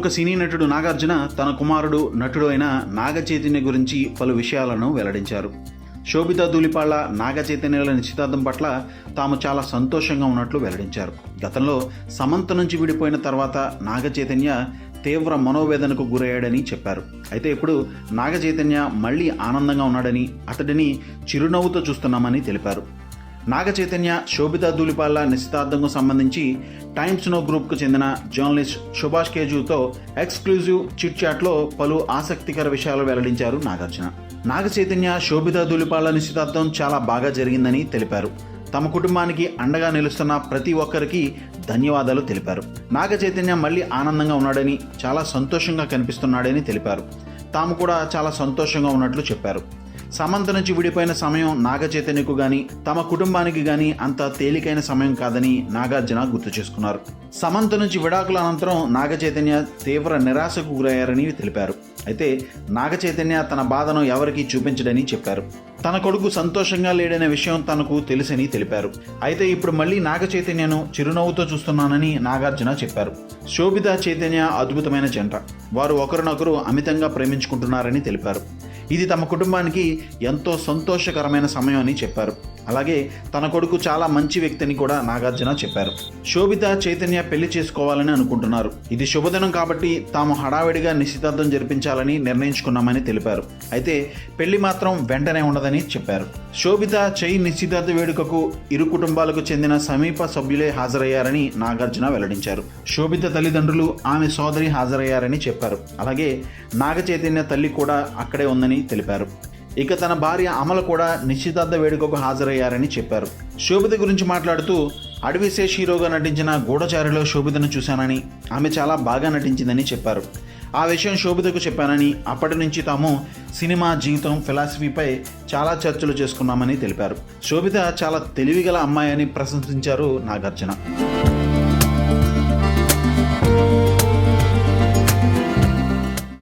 ప్రముఖ సినీ నటుడు నాగార్జున తన కుమారుడు నటుడు అయిన నాగ చైతన్య గురించి పలు విషయాలను వెల్లడించారు. శోభిత ధూళిపాళ్ళ నాగచైతన్యాల నిశ్చితార్థం పట్ల తాము చాలా సంతోషంగా ఉన్నట్లు వెల్లడించారు. గతంలో సమంత నుంచి విడిపోయిన తర్వాత నాగ చైతన్య తీవ్ర మనోవేదనకు గురయ్యాడని చెప్పారు. అయితే ఇప్పుడు నాగ చైతన్య మళ్ళీ ఆనందంగా ఉన్నాడని అతడిని చిరునవ్వుతో చూస్తున్నామని తెలిపారు. నాగ చైతన్య శోభిత ధూళిపాళ్ళ నిశ్చితార్థంకు సంబంధించి టైమ్స్ నో గ్రూప్కు చెందిన జర్నలిస్ట్ సుభాష్ కేజుతో ఎక్స్క్లూజివ్ చిట్ చాట్లో పలు ఆసక్తికర విషయాలు వెల్లడించారు నాగార్జున. నాగ చైతన్య శోభిత ధూళిపాళ్ళ నిశ్చితార్థం చాలా బాగా జరిగిందని తెలిపారు. తమ కుటుంబానికి అండగా నిలుస్తున్న ప్రతి ఒక్కరికి ధన్యవాదాలు తెలిపారు. నాగ చైతన్య మళ్ళీ ఆనందంగా ఉన్నాడని చాలా సంతోషంగా కనిపిస్తున్నాడని తెలిపారు. తాము కూడా చాలా సంతోషంగా ఉన్నట్లు చెప్పారు. సమంత నుంచి విడిపోయిన సమయం నాగచైతన్యకు గాని తమ కుటుంబానికి గాని అంత తేలికైన సమయం కాదని నాగార్జున గుర్తు చేసుకున్నారు. సమంత నుంచి విడాకుల అనంతరం నాగచైతన్య తీవ్ర నిరాశకు గురయ్యారని తెలిపారు. అయితే నాగచైతన్య తన బాధను ఎవరికీ చూపించడని చెప్పారు. తన కొడుకు సంతోషంగా లేడనే విషయం తనకు తెలుసని తెలిపారు. అయితే ఇప్పుడు మళ్ళీ నాగ చైతన్యను చిరునవ్వుతో చూస్తున్నానని నాగార్జున చెప్పారు. శోభిత చైతన్య అద్భుతమైన జంట. వారు ఒకరినొకరు అమితంగా ప్రేమించుకుంటున్నారని తెలిపారు. ఇది తమ కుటుంబానికి ఎంతో సంతోషకరమైన సమయం అని చెప్పారు. అలాగే తన కొడుకు చాలా మంచి వ్యక్తిని కూడా నాగార్జున చెప్పారు. శోభిత చైతన్య పెళ్ళి చేసుకోవాలని అనుకుంటున్నారు. ఇది శుభదినం కాబట్టి తాము హడావిడిగా నిశ్చితార్థం జరిపించాలని నిర్ణయించుకున్నామని తెలిపారు. అయితే పెళ్ళి మాత్రం వెంటనే ఉండదని చెప్పారు. శోభిత చై నిశ్చితార్థ వేడుకకు ఇరు కుటుంబాలకు చెందిన సమీప సభ్యులే హాజరయ్యారని నాగార్జున వెల్లడించారు. శోభిత తల్లిదండ్రులు ఆమె సోదరి హాజరయ్యారని చెప్పారు. అలాగే నాగ చైతన్య తల్లి కూడా అక్కడే ఉందని తెలిపారు. ఇక తన భార్య అమల కూడా నిశ్చితార్థ వేడుకకు హాజరయ్యారని చెప్పారు. శోభిత గురించి మాట్లాడుతూ అడవిశేష్ హీరోగా నటించిన గూఢచారిలో శోభితను చూశానని ఆమె చాలా బాగా నటించిందని చెప్పారు. ఆ విషయం శోభితకు చెప్పానని అప్పటి నుంచి తాము సినిమా జీవితం ఫిలాసఫీపై చాలా చర్చలు చేసుకున్నామని తెలిపారు. శోభిత చాలా తెలివిగల అమ్మాయి అని ప్రశంసించారు నాగార్జున.